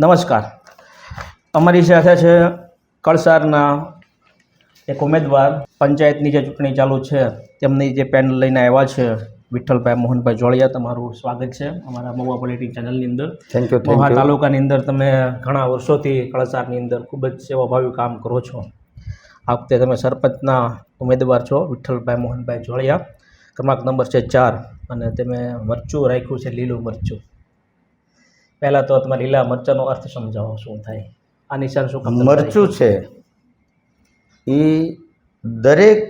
નમસ્કાર. અમારી સાથે છે કળસારના એક ઉમેદવાર. પંચાયતની જે ચૂંટણી ચાલુ છે તેમની જે પેનલ લઈને આવ્યા છે વિઠ્ઠલભાઈ મોહનભાઈ જોડિયા તમારું સ્વાગત છે અમારા મહુવા પોલિટિક ચેનલની અંદર. થેન્ક યુ મહુવા તાલુકાની અંદર તમે ઘણા વર્ષોથી કળસારની અંદર ખૂબ જ સેવાભાવી કામ કરો છો. આ વખતે તમે સરપંચના ઉમેદવાર છો વિઠ્ઠલભાઈ મોહનભાઈ જોડિયા ક્રમાંક નંબર છે ચાર અને તમે મરચું રાખ્યું છે લીલું મરચું. પહેલાં તો તમારે લીલા મરચાંનો અર્થ સમજાવો શું થાય. આ નિશાન શું કામ મરચું છે. એ દરેક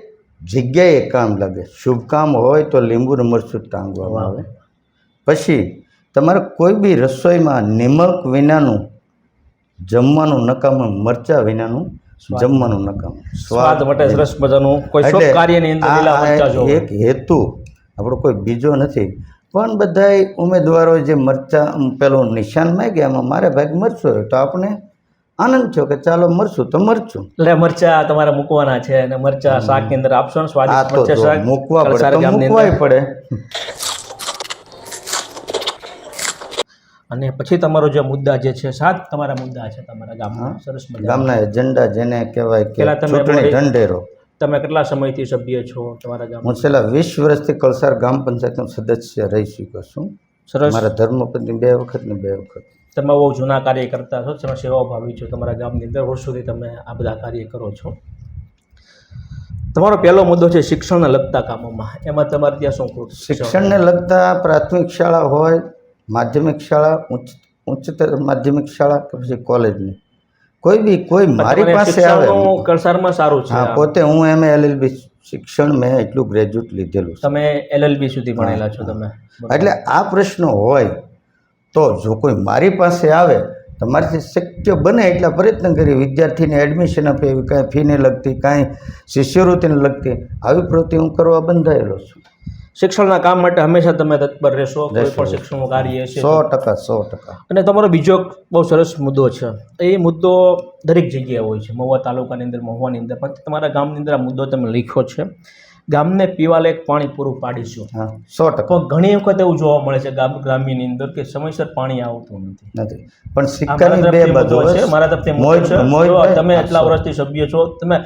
જગ્યાએ કામ લાગે. શુભ કામ હોય તો લીંબુનું મરચું ટાંગવામાં આવે. પછી તમારે કોઈ બી રસોઈમાં નિમક વિનાનું જમવાનું નકામું મરચા વિનાનું જમવાનું નકામું. સ્વાદ માટે સરસ મજાનું કોઈ કાર્યની અંદર એક હેતુ આપણો કોઈ બીજો નથી. પણ બધાય ઉમેદવારો જે મરચા પેલું નિશાન માગ્યા એમાં મારે ભાગ મરચું હોય તો આપણે આનંદ થયો કે ચાલો મરચું તો મરચું. એટલે મરચા તમારે મૂકવાના છે અને મરચા શાકની અંદર આપશો ને સ્વાદિષ્ટ મરચા શાક? મૂકવા પડે તો મૂકવાય પડે. અને પછી તમારો જે મુદ્દા જે છે સાત તમારા મુદ્દા છે તમારા ગામમાં સરસ ગામના એજન્ડા જેને કહેવાય કે ચૂંટણી ઢંઢેરો. તમે કેટલા સમયથી સભ્ય છો તમારા ગામ હું છેલ્લા વીસ વર્ષથી કલસાર ગ્રામ પંચાયતનો સદસ્ય રહી ચૂક્યો છું. સરસ. મારા ધર્મપત્ની બે વખત ને બે વખત. તમે બહુ જૂના કાર્ય કરતા છો તમે સેવાભાવી છો તમારા ગામની અંદર વર્ષોથી તમે આ બધા કાર્ય કરો છો. તમારો પહેલો મુદ્દો છે શિક્ષણને લગતા કામોમાં. એમાં તમારે ત્યાં શું કરું? શિક્ષણને લગતા પ્રાથમિક શાળા હોય માધ્યમિક શાળા ઉચ્ચ ઉચ્ચતર માધ્યમિક શાળા કે પછી કોલેજની. કોઈ બી કોઈ મારી પાસે આવે કળસારમાં સારું છે હા પોતે હું એમ એલએલબી શિક્ષણ મેં એટલું ગ્રેજ્યુએટ લીધેલું તમે એલએલબી સુધી ભણેલા છો તમે. એટલે આ પ્રશ્ન હોય તો જો કોઈ મારી પાસે આવે તો મારાથી શક્ય બને એટલા પ્રયત્ન કરી વિદ્યાર્થીને એડમિશન આપે એવી કાંઈ ફીને લગતી કાંઈ શિષ્યવૃત્તિને લગતી આવી પ્રવૃત્તિ હું કરવા બંધાયેલો છું. શિક્ષણના કામ માટે હંમેશા તમે તત્પર રહેશો કોઈ પણ શિક્ષણનું કાર્ય છે. સો ટકા સો ટકા. અને તમારો બીજો બહુ સરસ મુદ્દો છે. એ મુદ્દો દરેક જગ્યાએ હોય છે. મહુવા તાલુકાની અંદર મહુવાની અંદર. પણ તમારા ગામની અંદર આ મુદ્દો તમે લખ્યો છે. ગામને પીવા લાયક પાણી પૂરું પાડીશું હા સો ટકા. પણ ઘણી વખત એવું જોવા મળે છે ગામ ગ્રામ્યની અંદર કે સમયસર પાણી આવતું નથી. નથી. પણ સિક્કાની બે બાજુ છે મારા તરફથી તમે આટલા એટલા વર્ષથી સભ્ય છો તમે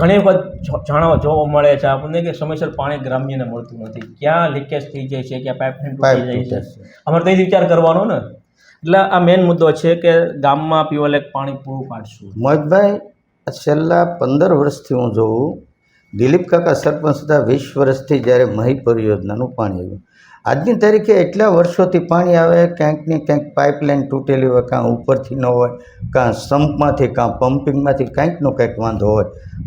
ઘણી વખત જાણવા જોવા મળે છે આપણને કે સમયસર પાણી ગ્રામ્યને મળતું નથી. ક્યાં લીકેજ થઈ જાય છે ક્યાં પાઇપલાઇન પાઇપ તૂટી જાય છે. અમારે તો વિચાર કરવાનો ને. એટલે આ મેઇન મુદ્દો છે કે ગામમાં પીવા લાયક પાણી પૂરું પાડશું. મોહિતભાઈ આ છેલ્લા પંદર વર્ષથી હું જોઉં દિલીપ કાકા સરપંચ હતા વીસ વર્ષથી જ્યારે મહી પરિયોજનાનું પાણી આવ્યું. આજની તારીખે એટલા વર્ષોથી પાણી આવે, ક્યાંક ને ક્યાંક પાઇપલાઇન તૂટેલી હોય, કાં ઉપરથી ન હોય, કાં સંપમાંથી, કાં પમ્પિંગમાંથી કાંઈકનો કાંઈક વાંધો હોય.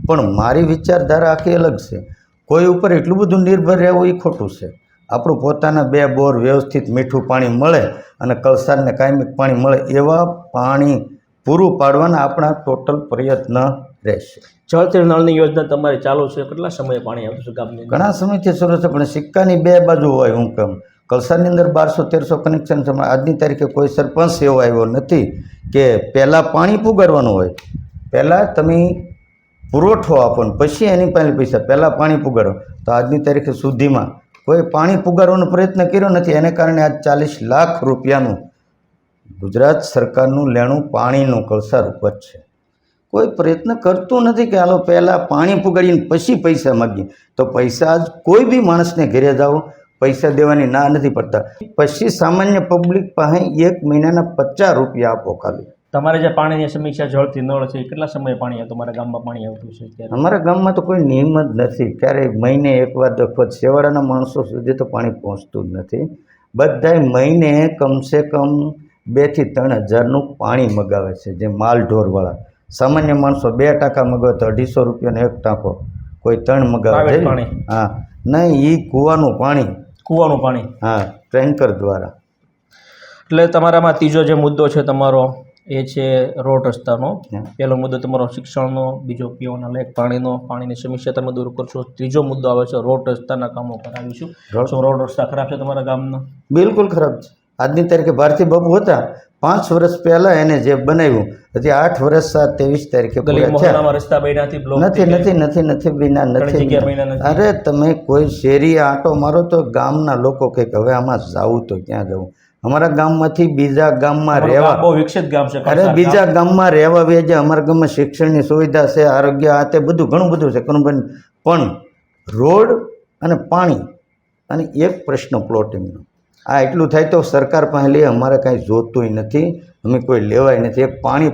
પણ મારી વિચારધારા આખી અલગ છે. કોઈ ઉપર એટલું બધું નિર્ભર રહેવું એ ખોટું છે. આપણું પોતાના બે બોર વ્યવસ્થિત મીઠું પાણી મળે અને કલસારને કાયમિક પાણી મળે એવા પાણી પૂરું પાડવાના આપણા ટોટલ પ્રયત્ન રહેશે. જળ નળની યોજના તમારી ચાલુ છે. કેટલા સમયે પાણી આવતું ગામની ઘણા સમયથી શરૂ છે પણ સિક્કાની બે બાજુ હોય હું કેમ કલસારની અંદર બારસો તેરસો કનેક્શન છે આજની તારીખે કોઈ સરપંચ એવો આવ્યો નથી કે પહેલાં પાણી પુગાડવાનું હોય. પહેલાં તમે પુરવઠો આપો પછી એની પાસે પૈસા પહેલાં પાણી પુગાડો તો આજની તારીખે સુધીમાં કોઈ પાણી પુગાડવાનો પ્રયત્ન કર્યો નથી. એને કારણે આજ ચાલીસ લાખ રૂપિયાનું ગુજરાત સરકારનું લેણું પાણીનું કળસાર ઉપર છે. કોઈ પ્રયત્ન કરતું નથી કે હાલો પહેલાં પાણી ફુગાડીને પછી પૈસા માગીએ. તો પૈસા જ કોઈ બી માણસને ઘરે જાઓ પૈસા દેવાની ના નથી પડતા. પછી સામાન્ય પબ્લિક પાસે એક મહિનાના પચાસ રૂપિયા આપો ખાલી. તમારે જે પાણીની સમીક્ષા જળથી નળ છે કેટલા સમયે પાણી આવતું? તમારા ગામમાં પાણી આવતું છે અમારા ગામમાં તો કોઈ નિયમ જ નથી. ક્યારેય મહિને એકવાર દખવત છેવાડાના માણસો સુધી તો પાણી પહોંચતું જ નથી. બધાય મહિને કમસે કમ બેથી ત્રણ હજારનું પાણી મગાવે છે જે માલ ઢોરવાળા સામાન્ય માણસો બે ટાંકા મગાવે તો અઢીસો રૂપિયાનો એક ટાંકો. કોઈ ત્રણ મગાવે પાણી. હા. નહીં એ કૂવાનું પાણી. કૂવાનું પાણી. હા ટેન્કર દ્વારા. એટલે તમારામાં ત્રીજો જે મુદ્દો છે તમારો એ છે રોડ રસ્તાનો. પહેલો મુદ્દો તમારો શિક્ષણનો બીજો પીવાના લાયક પાણીનો. પાણીની સમસ્યા તમે દૂર કરશો. ત્રીજો મુદ્દો આવે છે રોડ રસ્તાના કામો કરાવીશું શું? રોડ રસ્તા ખરાબ છે તમારા ગામના? બિલકુલ ખરાબ છે. આજની તારીખે ભારતી બાબુ હતા. પાંચ વર્ષ પહેલાં એને જે બનાવ્યું હજી આઠ વર્ષ સાત ત્રેવીસ તારીખે નથી નથી નથી નથી બિના નથી. અરે તમે કોઈ શેરી આંટો મારો તો ગામના લોકો કે હવે આમાં જાવું તો ક્યાં જવું અમારા ગામમાંથી બીજા ગામમાં રહેવા બહુ વિકસિત ગામ છે અરે બીજા ગામમાં રહેવા વેજે અમારા ગામમાં શિક્ષણની સુવિધા છે આરોગ્ય આ તે બધું ઘણું બધું છે પણ રોડ અને પાણી અને એક પ્રશ્ન પ્લોટિંગનો આ એટલું થાય તો સરકાર પાસે અમારે કાંઈ જોતુંય નથી અમે કોઈ લેવાય નથી. એક પાણી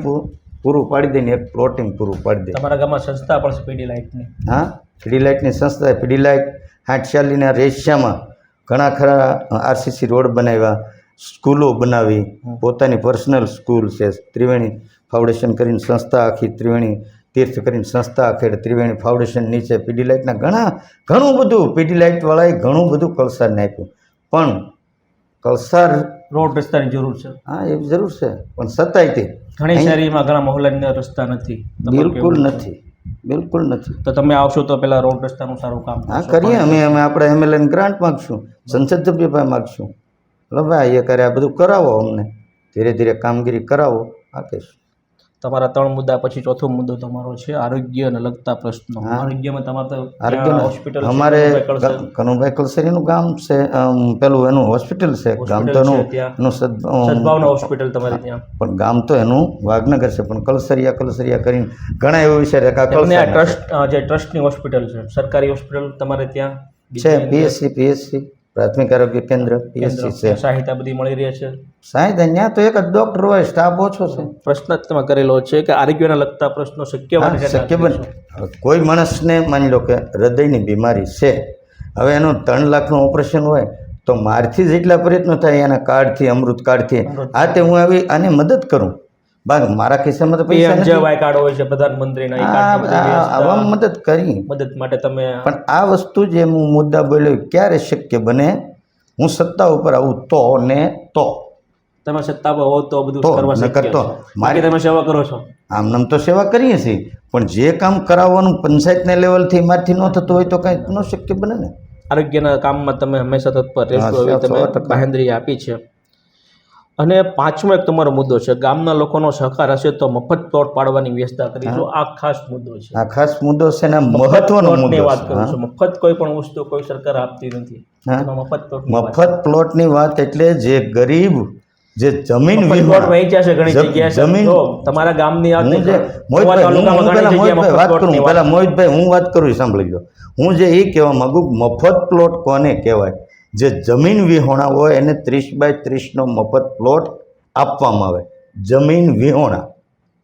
પૂરું પાડી દે ને એક પ્લોટિંગ પૂરું પાડી દે. તમારા ગામમાં સંસ્થા પણ છે પીડી લાઇટની? હા? પીડી લાઇટની સંસ્થા પીડી લાઇટ હાટશાલીના રેશિયામાં ઘણા ખરા આરસીસી રોડ બનાવ્યા સ્કૂલો બનાવી પોતાની પર્સનલ સ્કૂલ છે. ત્રિવેણી ફાઉન્ડેશન કરીને સંસ્થા આખી ત્રિવેણી તીર્થ કરીને સંસ્થા આખી ત્રિવેણી ફાઉન્ડેશન નીચે પીડી લાઇટના ઘણા ઘણું બધું પીડી લાઇટવાળાએ ઘણું બધું કલસારને આપ્યું. પણ કલસાર રોડ રસ્તાની જરૂર છે? હા એ જરૂર છે. પણ સતાય તે. ઘણી શહેરીમાં ઘણા મહોલ્લાની રસ્તા નથી. બિલકુલ નથી. બિલકુલ નથી. તો તમે આવશો તો પેલા રોડ રસ્તાનું સારું કામ હા કરીએ અમે. અમે આપણે એમએલએને ગ્રાન્ટ માગશું. સંસદ સભ્ય પાસે માગશું. એટલે ભાઈ એ કરે આ બધું કરાવો અમને. ધીરે ધીરે કામગીરી કરાવો. આ કહીશું. તમારા ત્રણ મુદ્દા પછી ચોથો મુદ્દો તમારો છે આરોગ્યને લગતા પ્રશ્નો. આરોગ્યમાં તમારે આરોગ્ય હોસ્પિટલ અમારે કનુભાઈ કલસરીનું ગામ છે પેલું એનું હોસ્પિટલ છે ગામ તો એનું એનું સદભાવના હોસ્પિટલ તમારે ત્યાં. પણ ગામ તો એનું વાગનગર છે પણ કલસરિયા કલસરિયા કરીને ઘણા એવું વિષય કલસર ટ્રસ્ટ જે ટ્રસ્ટની હોસ્પિટલ છે સરકારી હોસ્પિટલ તમારે ત્યાં? છે પીએસસી પીએસસી પ્રાથમિક આરોગ્ય કેન્દ્ર પીએસસી છે. સહાયતા બધી મળી રહી છે. સાહેબ ત્યાં તો એક જ ડોક્ટર હોય સ્ટાફ ઓછો છે. પ્રશ્ન જ તમે કરેલો છે કે આરોગ્યને લગતા પ્રશ્નો શક્ય બને શક્ય બને. કોઈ માણસને માની લો કે હૃદયની બીમારી છે હવે એનું ત્રણ લાખનું ઓપરેશન હોય તો મારથી જેટલા પ્રયત્નો થાય એના કાર્ડથી અમૃત કાર્ડથી આ તે હું આવી આની મદદ કરું. બાગ મારા ખિસ્સામાં તો પૈસા નથી. વાય કાર્ડ હોય છે પ્રધાનમંત્રીના આવા મદદ કરી. મદદ માટે તમે પણ આ વસ્તુ જે હું મુદ્દા બોલ્યો ક્યારે શક્ય બને? હું સત્તા ઉપર આવું તો ને તો. તમે સત્તા પર હો તો બધું તો, કરવા નકર તો. મારી- તમે સેવા કરો છો. આમ નામ તો સેવા કરીએ છીએ પણ જે કામ કરાવવાનું પંચાયતના લેવલથી મારથી ન થતું હોય તો કાંઈ ન શક્ય બને ને. આરોગ્યના કામમાં તમે હંમેશા તત્પર રહેશો તમે બાહેન્દ્રી આપી છે. અને પાંચમો એક તમારો મુદ્દો છે ગામના લોકોનો સહકાર હશે તો મફત પ્લોટ પાડવાની વ્યવસ્થા કરીશું આ ખાસ મુદ્દો છે. આ ખાસ મુદ્દો છે ને મહત્વનો મુદ્દો વાત કરું છું. મફત કોઈ પણ વસ્તુ કોઈ સરકાર આપતી નથી. મફત પ્લોટ મફત પ્લોટની વાત એટલે જે ગરીબ જે જમીન પ્લોટ વહેંચ્યા છે ઘણી જગ્યાએ જમીન- તમારા ગામની વાત કરું પહેલા મોહિતભાઈ હું વાત કરું સાંભળી લો. હું જે એ કહેવા માંગુ મફત પ્લોટ કોને કહેવાય? જે જમીન વિહોણા હોય એને ત્રીસ બાય ત્રીસનો મફત પ્લોટ આપવામાં આવે. જમીન વિહોણા.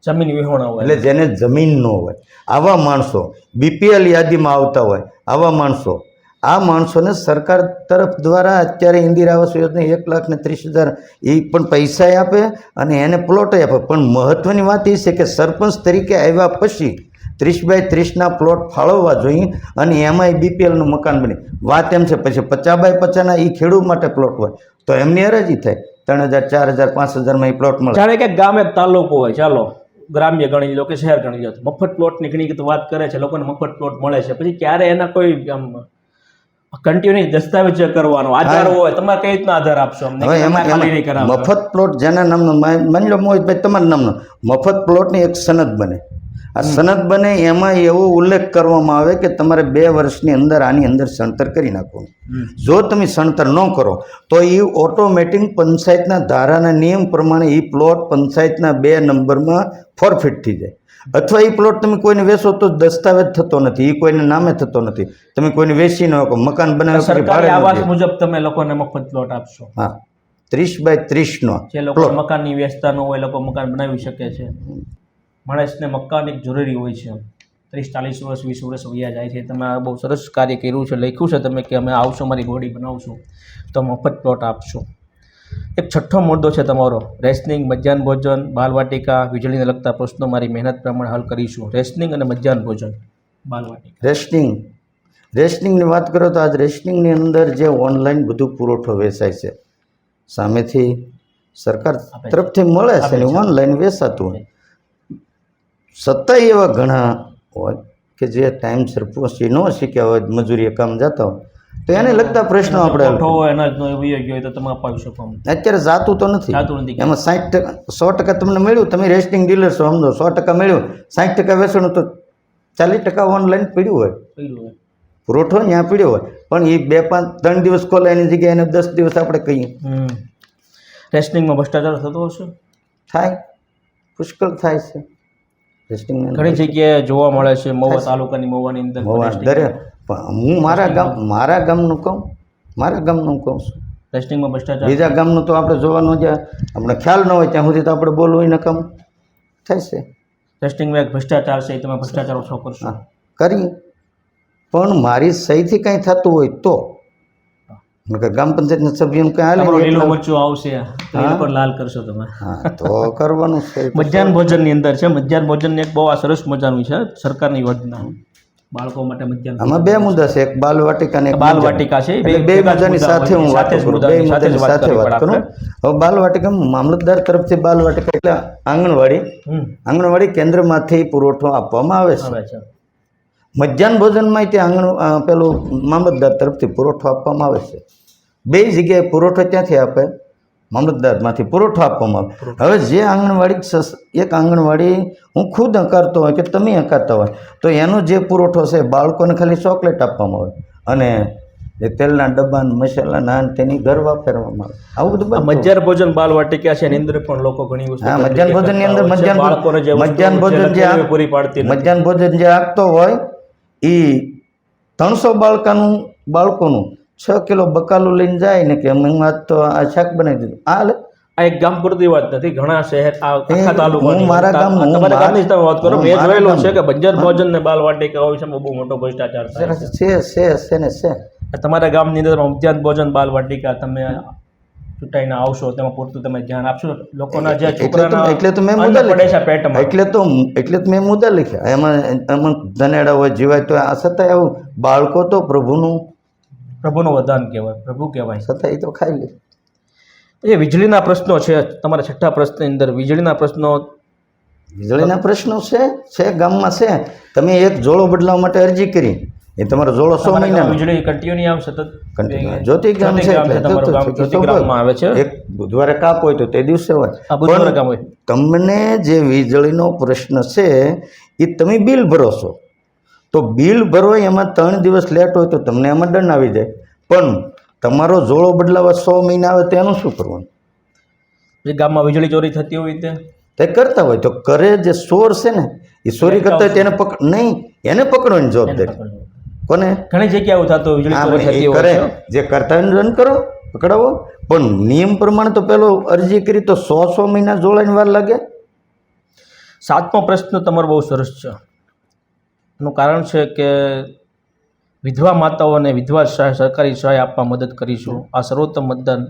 જમીન વિહોણા હોય. એટલે જેને જમીન ન હોય. આવા માણસો બીપીએલ યાદીમાં આવતા હોય. આવા માણસો. આ માણસોને સરકાર તરફ દ્વારા અત્યારે ઇન્દિરા આવાસ યોજના એક લાખ ને ત્રીસ હજાર એ પણ પૈસા આપે અને એને પ્લોટ આપે. પણ મહત્ત્વની વાત એ છે કે સરપંચ તરીકે આવ્યા પછી ત્રીસ બાય ત્રીસના પ્લોટ ફાળવવા જોઈએ અને એમાંય બીપીએલનું મકાન બને. વાત એમ છે પછી પચાસ બાય પચાસના એ ખેડૂત માટે પ્લોટ હોય. તો એમની અરજી થાય. ત્રણ હજાર ચાર હજાર પાંચ હજારમાં એ પ્લોટ મળે. જાણે કે ગામે તાલુકો હોય ચાલો. ગ્રામ્ય ગણી લો કે શહેર ગણી લો. મફત પ્લોટની ઘણી વાત કરે છે લોકોને મફત પ્લોટ મળે છે. પછી ક્યારે એના કોઈ આમ કન્ટિન્યુ દસ્તાવેજ કરવાનો આધાર હોય તમારે કઈ રીતના આધાર આપશો હવે એમાં એમાં. મફત પ્લોટ જેના નામનો માની લો મોહિતભાઈ તમારા નામનો. મફત પ્લોટની એક સનદ બને. આ સનદ બને એમાં એવો ઉલ્લેખ કરવામાં આવે કે તમારે બે વર્ષની અંદર આની અંદર સણતર કરી નાખવાનું. જો તમે સણતર ન કરો તો એ ઓટોમેટિક પંચાયતના ધારાના નિયમ પ્રમાણે એ પ્લોટ પંચાયતના બે નંબરમાં ફોરફિટ થઈ જાય. અથવા એ પ્લોટ તમે કોઈને વેચો તો દસ્તાવેજ થતો નથી એ કોઈને નામે થતો નથી. તમે કોઈને વેચી ન શકો મકાન બનાવી મુજબ તમે લોકોને મફત પ્લોટ આપશો. હા. ત્રીસ બાય ત્રીસનો જે લોકો મકાનની વ્યવસ્થા ન હોય લોકો મકાન બનાવી શકે છે. માણસને મકાન એક જરૂરી હોય છે. ત્રીસ ચાલીસ વર્ષ વીસ વર્ષ વયા જાય છે. તમે આ બહુ સરસ કાર્ય કર્યું છે. લખ્યું છે તમે કે અમે આવશો મારી બોડી બનાવશું. તો મફત પ્લોટ આપશો. એક છઠ્ઠો મુદ્દો છે તમારો. રેસનિંગ મધ્યાહન ભોજન બાલવાટિકા વીજળીને લગતા પ્રશ્નો મારી મહેનત પ્રમાણે હલ કરીશું. રેસનિંગ અને મધ્યાહન ભોજન. બાલવાટિકા. રેસનિંગ. રેશનિંગની વાત કરો તો આજ રેશનિંગની અંદર જે ઓનલાઈન બધું પુરવઠો વેચાય છે. સામેથી સરકાર તરફથી મળે છે. ઓનલાઈન વેચાતું હોય. છતાંય એવા ઘણા હોય કે જે ટાઈમસર પહોંચી ન શીખ્યા હોય મજૂરીએ કામ જતા હોય તો એને લગતા પ્રશ્નો આપણે એના જ નો વયો ગયો હોય તો તમે અપાવી શકો અત્યારે જાતું તો નથી. એમાં સાઠ ટકા સો ટકા તમને મળ્યું? તમે રેસ્ટિંગ ડીલર છો સમજો સો ટકા મળ્યું. સાઠ ટકા વેચાણું તો ચાલીસ ટકા ઓનલાઈન પીડ્યું હોય. પુરવઠો ત્યાં પીડ્યો હોય. પણ એ બે પાંચ ત્રણ દિવસ ખોલે એની જગ્યાએ એને દસ દિવસ આપણે કહીએ. રેસ્ટિંગમાં ભ્રષ્ટાચાર થતો હશે? થાય. પુષ્કળ થાય છે. ટેસ્ટિંગની ઘણી જગ્યાએ જોવા મળે છે મહુવા તાલુકાની મહુવાની અંદર મહુવા દરેક પણ હું મારા ગામ મારા ગામનું કહું મારા ગામનું કહું છું. ટેસ્ટિંગમાં ભ્રષ્ટાચાર? બીજા ગામનું તો આપણે જોવાનું છે આપણે ખ્યાલ ન હોય ત્યાં સુધી તો આપણે બોલવું ન કામ થશે રેસ્ટિંગમાં એક ભ્રષ્ટાચાર છે એ તમે ભ્રષ્ટાચાર ઓછો કરશો. કરી પણ મારી સહીથી કંઈ થતું હોય તો ગ્રામ પંચાયતના સભ્યનું કાંઈ હાલે લીલું મરચું આવશે પણ લાલ કરશો તમે. હા તો કરવાનું છે મધ્યાહન ભોજનની અંદર છે મધ્યાહન ભોજનની એક બહુ આ સરસ મજાનું છે સરકારની યોજના બાળકો માટે મધ્યાહન આમાં બે મુદ્દા છે એક બાલ વાટિકા ને બાલ વાટિકા છે બે મુદ્દાની સાથે હું વાત કરું બે મુદ્દાની સાથે વાત કરું. હવે બાલ વાટિકા મામલતદાર તરફથી બાલ વાટિકા એટલે આંગણવાડી. આંગણવાડી કેન્દ્રમાંથી પુરવઠો આપવામાં આવે છે. મધ્યાહન ભોજનમાં ત્યાં આંગણ પેલું મામલતદાર તરફથી પુરવઠો આપવામાં આવે છે. બે જગ્યાએ પુરવઠો ત્યાંથી આપે મામલતદારમાંથી પુરવઠો આપવામાં આવે. હવે જે આંગણવાડી એક આંગણવાડી હું ખુદ હંકારતો હોય કે તમે હંકારતા હોય તો એનો જે પુરવઠો છે બાળકોને ખાલી ચોકલેટ આપવામાં આવે અને એ તેલના ડબ્બા મસાલા નાન તેની ઘર વાપરવામાં આવે. આવું બધું મધ્યાહન ભોજન બાલ વાટિકા છે? એની અંદર પણ લોકો ઘણી વસ્તુ હા મધ્યાહન ભોજનની અંદર મધ્યાહન મધ્યાહન ભોજન જે પૂરી પાડતી મધ્યાહન ભોજન જે આપતો હોય એ ત્રણસો બાળકાનું બાળકોનું છ કિલો બકાલું લઈને જાય ને કે અમે આજ તો આ શાક બનાવી દીધું. આ લે. આ એક ગામ પૂરતી વાત નથી ઘણા શહેર આ આખા હું તાલુકાની મારા ગામનું- તમારા ગામની તમે વાત કરો મેં જોયેલું છે કે બંજર ભોજન ને બાલ વાટિકા છે બહુ મોટો ભ્રષ્ટાચાર છે. છે છે છે ને છે. તમારા ગામની અંદર મધ્યાહન ભોજન બાલ વાટિકા તમે ચૂંટાઈને આવશો તેમાં પૂરતું તમે ધ્યાન આપશો. લોકોના જે છોકરાના એટલે તો મેં મુદ્દા પડે છે લખ્યા. પેટમાં. એટલે તો એટલે તો મેં મુદ્દા લખ્યા. એમાં એમાં ધનેડા હોય જીવાય તો આ છતાંય એવું બાળકો તો પ્રભુનું પ્રભુનું વરદાન કહેવાય. પ્રભુ કહેવાય. છતાંય એ તો ખાઈ લે. એ વીજળીના પ્રશ્નો છે તમારા છઠ્ઠા પ્રશ્નની અંદર વીજળીના પ્રશ્નો. વીજળીના પ્રશ્નો છે છે ગામમાં છે. તમે એક જોડો બદલાવવા માટે અરજી કરી. એ તમારો જોડો સો મહિના વીજળી કન્ટિન્યુ આવે સતત Continue. જ્યોતિગામ છે જ્યોતિગ્રામમાં આવે છે? એક બુધવારે કાપ હોય તો તે દિવસે હોય. હોય. તમને જે વીજળીનો પ્રશ્ન છે એ તમે બિલ ભરો છો. તો બિલ ભરો એમાં ત્રણ દિવસ લેટ હોય તો તમને એમાં દંડ આવી જાય. પણ તમારો જોડો બદલાવા સો મહિના આવે તો એનું શું કરવાનું? જે ગામમાં વીજળી ચોરી થતી હોય તે? તે કરતા હોય. તો કરે જે ચોર છે ને એ ચોરી કરતા હોય તેને પકડ નહીં એને પકડવાની જવાબદારી. કોને? ઘણી જગ્યાએ એવું થતું વીજળી કરે. જે કરતા રન કરો પકડાવો. પણ નિયમ પ્રમાણે તો પેલો અરજી કરી તો સો સો મહિના જોડાઈને વાર લાગે? સાતમો પ્રશ્ન તમારો બહુ સરસ છે. એનું કારણ છે કે વિધવા માતાઓને વિધવા સહાય સરકારી સહાય આપવા મદદ કરીશું. આ સર્વોત્તમ મતદાન.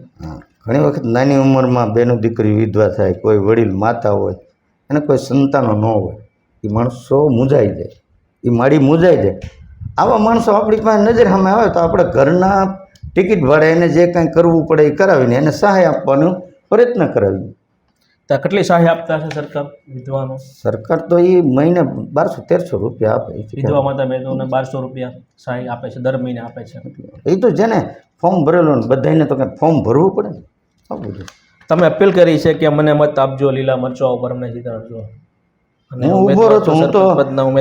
ઘણી વખત નાની ઉંમરમાં બેનો દીકરી વિધવા થાય કોઈ વડીલ માતા હોય અને કોઈ સંતાનો ન હોય. એ માણસો મૂંઝાઈ જાય. એ માડી મૂંઝાઈ જાય. આવા માણસો આપણી પાસે નજર સામે આવે તો આપણે ઘરના ટિકિટ ભાડે એને જે કાંઈ કરવું પડે એ કરાવીને એને સહાય આપવાનો પ્રયત્ન કરાવીએ. ત્યાં કેટલી સહાય આપતા છે સરકાર વિધવાનો? સરકાર તો એ મહિને બારસો તેરસો રૂપિયા આપે છે વિધવા માતા બહેનોને બારસો રૂપિયા સહાય આપે છે દર મહિને આપે છે. એ તો જેને ફોર્મ ભરેલું ને બધાને તો કંઈ ફોર્મ ભરવું પડે ને. બધું. તમે અપીલ કરી છે કે મને મત આપજો લીલા મરચા ઉપર અમને જીતાડજો અને હું ઊભો રહું છું હું તો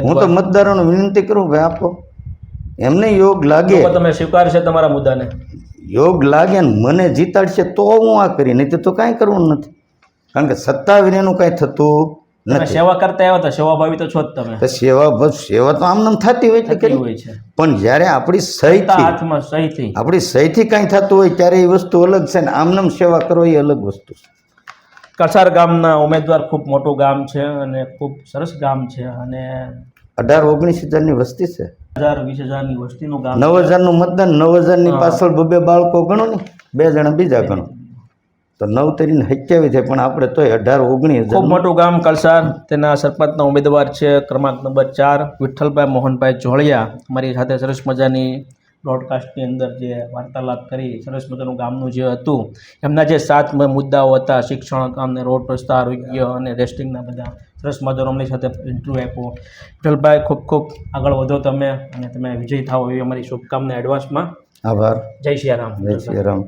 હું તો મતદારોને વિનંતી કરું ભાઈ આપો. એમને યોગ લાગે. તમે સ્વીકારશે તમારા મુદ્દાને? યોગ લાગે ને મને જીતાડશે તો હું આ કરી નહીં તો કાંઈ કરવું નથી. કારણ કે સત્તા એનું કાંઈ થતું નથી. સેવા કરતા આવ્યા હતા સેવાભાવી તો છો જ તમે. સેવા બસ સેવા તો આમ નામ થતી હોય થતી હોય છે. પણ જ્યારે આપણી સહીથી હાથમાં સહીથી. આપણી સહીથી કાંઈ થતું હોય ત્યારે એ વસ્તુ અલગ છે ને આમ નામ સેવા કરો એ અલગ વસ્તુ છે. કસાર ગામના ઉમેદવાર ખૂબ મોટું ગામ છે અને ખૂબ સરસ ગામ છે અને અઢાર ઓગણીસ હજારની વસ્તી છે. હજારનું નવ હજારનું મતદાન નવ હજારની પાછળ બબે બાળકો ગણો ને બે જણા બીજા ગણો. તો નવ તરીને હત્યાવી થાય પણ આપણે તોય અઢાર ઓગણીસ ખૂબ મોટું ગામ કલસાર. તેના સરપંચના ઉમેદવાર છે ક્રમાંક નંબર ચાર વિઠ્ઠલભાઈ મોહનભાઈ જોળિયા અમારી સાથે સરસ મજાની બ્રોડકાસ્ટની અંદર જે વાર્તાલાપ કરી સરસ મજાનું ગામનું જે હતું એમના જે સાત મુદ્દાઓ હતા શિક્ષણ અને રોડ રસ્તા આરોગ્ય અને રેસ્ટિંગના બધા સરસ મજાનો અમની સાથે ઇન્ટરવ્યૂ આપ્યો. વિઠ્ઠલભાઈ ખૂબ ખૂબ આગળ વધો તમે અને તમે વિજય થાઓ એવી અમારી શુભકામના એડવાન્સમાં આભાર. જય શ્રી રામ. જય શ્રી રામ.